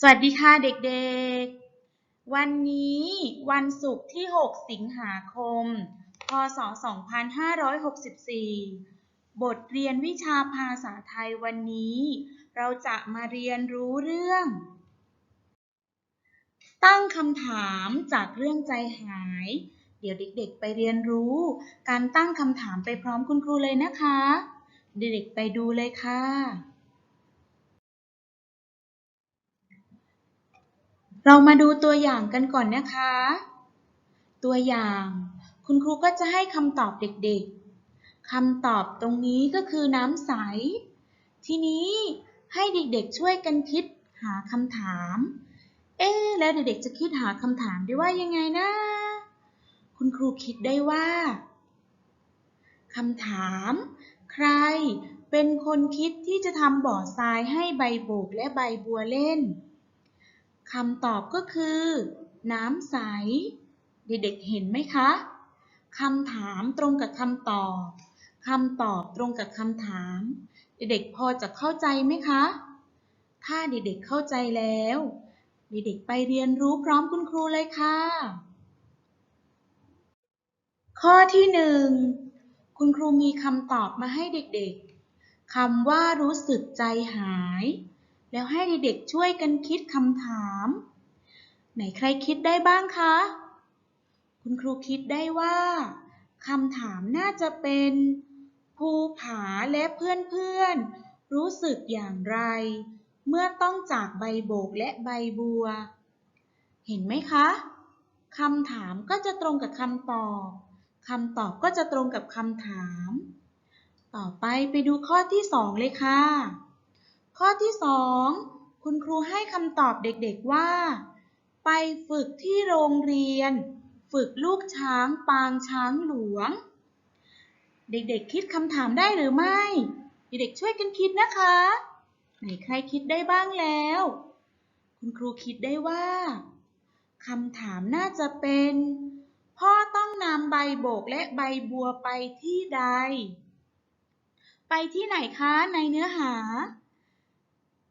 สวัสดีค่ะเด็กๆ วันนี้วันศุกร์ที่ 6 สิงหาคม พศ 2564 บทเรียนวิชาภาษาไทยวันนี้ เราจะมาเรียนรู้เรื่อง ตั้งคำถามจากเรื่องใจหาย เดี๋ยวเด็กๆ ไปเรียนรู้ การตั้งคำถามไปพร้อมคุณครูเลยนะคะ เด็กๆ ไปดูเลยค่ะ เรามาดูตัวอย่างกันก่อนนะคะ ตัวอย่าง คุณครูก็จะให้คำตอบเด็กๆคำตอบตรงนี้ก็คือน้ำใส ทีนี้ให้เด็กๆช่วยกันคิดหาคำถาม เอ๊แล้วเด็กๆจะคิดหาคำถามได้ว่ายังไงนะ คุณครูคิดได้ว่าคำถาม ใครเป็นคนคิดที่จะทำบ่อทรายให้ใบโบกและใบบัวเล่น คำตอบก็คือ น้ำใส เด็กๆเห็นไหมคะคำถามตรงกับคำตอบคำตอบตรงกับคำถาม เด็กๆพอจะเข้าใจไหมคะ ถ้าเด็กๆเข้าใจแล้ว เด็กๆไปเรียนรู้พร้อมคุณครูเลยค่ะ ข้อที่หนึ่งคุณครูมีคำตอบมาให้เด็กๆคำว่ารู้สึกใจหาย แล้วให้เด็กๆช่วยกันคิดคำถาม ไหนใครคิดได้บ้างคะ คุณครูคิดได้ว่าคำถามน่าจะเป็นภูผาและเพื่อนๆ รู้สึกอย่างไร เมื่อต้องจากใบโบกและใบบัว เห็นไหมคะคำถามก็จะตรงกับคำตอบคำตอบก็จะตรงกับคำถาม ต่อไปไปดูข้อที่สองเลยค่ะ ข้อที่สองคุณครูให้คำตอบเด็กๆว่า ไปฝึกที่โรงเรียน ฝึกลูกช้างปางช้างหลวง เด็กๆคิดคำถามได้หรือไม่ เด็กๆช่วยกันคิดนะคะไหนใครคิดได้บ้างแล้ว คุณครูคิดได้ว่าคำถามน่าจะเป็น พ่อต้องนำใบโบกและใบบัวไปที่ใด ไปที่ไหนคะในเนื้อหา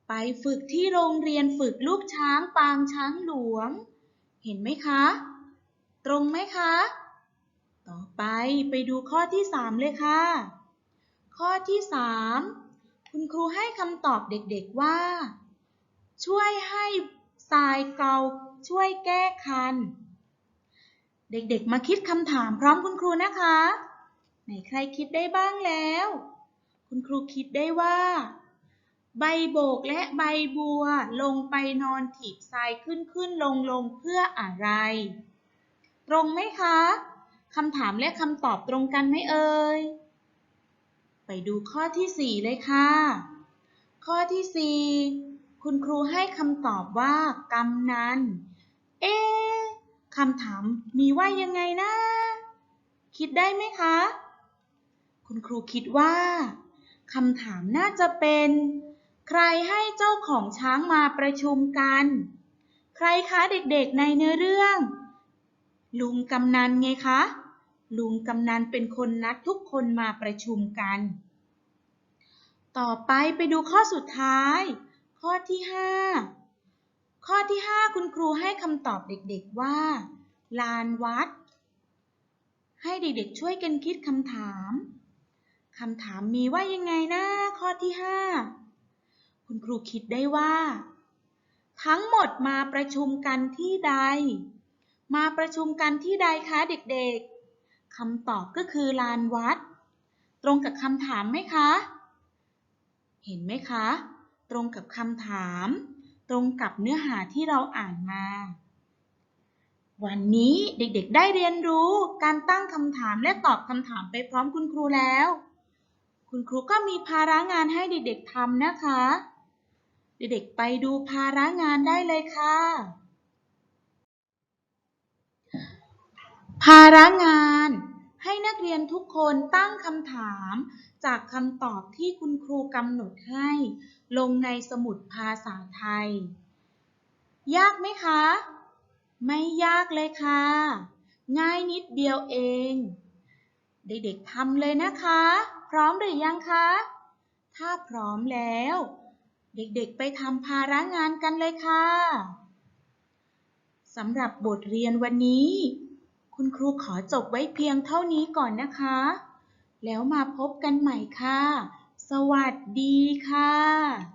ไปฝึกที่โรงเรียนฝึกลูกช้างปางช้างหลวง เห็นไหมคะ ตรงไหมคะ ต่อไปไปดูข้อที่สามเลยค่ะ ข้อที่สามคุณครูให้คำตอบเด็กๆว่า ช่วยให้ทรายเกาช่วยแก้คัน เด็กๆมาคิดคำถามพร้อมคุณครูนะคะ ไหนใครคิดได้บ้างแล้ว คุณครูคิดได้ว่า ใบโบกและใบบัวลงไปนอนถีบทรายขึ้นขึ้นลงลงเพื่ออะไร ตรงไหมคะคำถามและคำตอบตรงกันไหมเอ่ย ไปดูข้อที่สี่เลยค่ะ ข้อที่สี่คุณครูให้คำตอบว่ากำนัน เอ๊คำถามมีว่ายังไงนะ คิดได้ไหมคะ คุณครูคิดว่าคำถามน่าจะเป็น ใครให้เจ้าของช้างมาประชุมกัน ใครคะเด็กๆในเนื้อเรื่อง ลุงกำนันไงคะ ลุงกำนันเป็นคนนัดทุกคนมาประชุมกัน ต่อไปไปดูข้อสุดท้าย ข้อที่ 5 ข้อที่ 5 คุณครูให้คำตอบเด็กๆว่า ลานวัด ให้เด็กๆช่วยกันคิดคำถามคำถามมีว่ายังไงนะข้อที่ 5 คุณครูคิดได้ว่า ทั้งหมดมาประชุมกันที่ใด มาประชุมกันที่ใดคะเด็กๆคำตอบก็คือลานวัด ตรงกับคำถามไหมคะ เห็นไหมคะ ตรงกับคำถาม ตรงกับเนื้อหาที่เราอ่านมาวันนี้เด็กๆ ได้เรียนรู้การตั้งคำถามและตอบคำถามไปพร้อมคุณครูแล้ว คุณครูก็มีภาระงานให้เด็กๆทำนะคะ เด็กๆไปดูภาระงานได้เลยค่ะ ภาระงาน ให้นักเรียนทุกคนตั้งคำถาม จากคำตอบที่คุณครูกำหนดให้ ลงในสมุดภาษาไทย ยากไหมคะ ไม่ยากเลยค่ะ ง่ายนิดเดียวเอง เด็กๆทำเลยนะคะ พร้อมหรือยังคะ ถ้าพร้อมแล้ว เด็กๆ ไปทำภาระงานกันเลยค่ะสำหรับบทเรียนวันนี้ คุณครูขอจบไว้เพียงเท่านี้ก่อนนะคะ แล้วมาพบกันใหม่ค่ะ สวัสดีค่ะ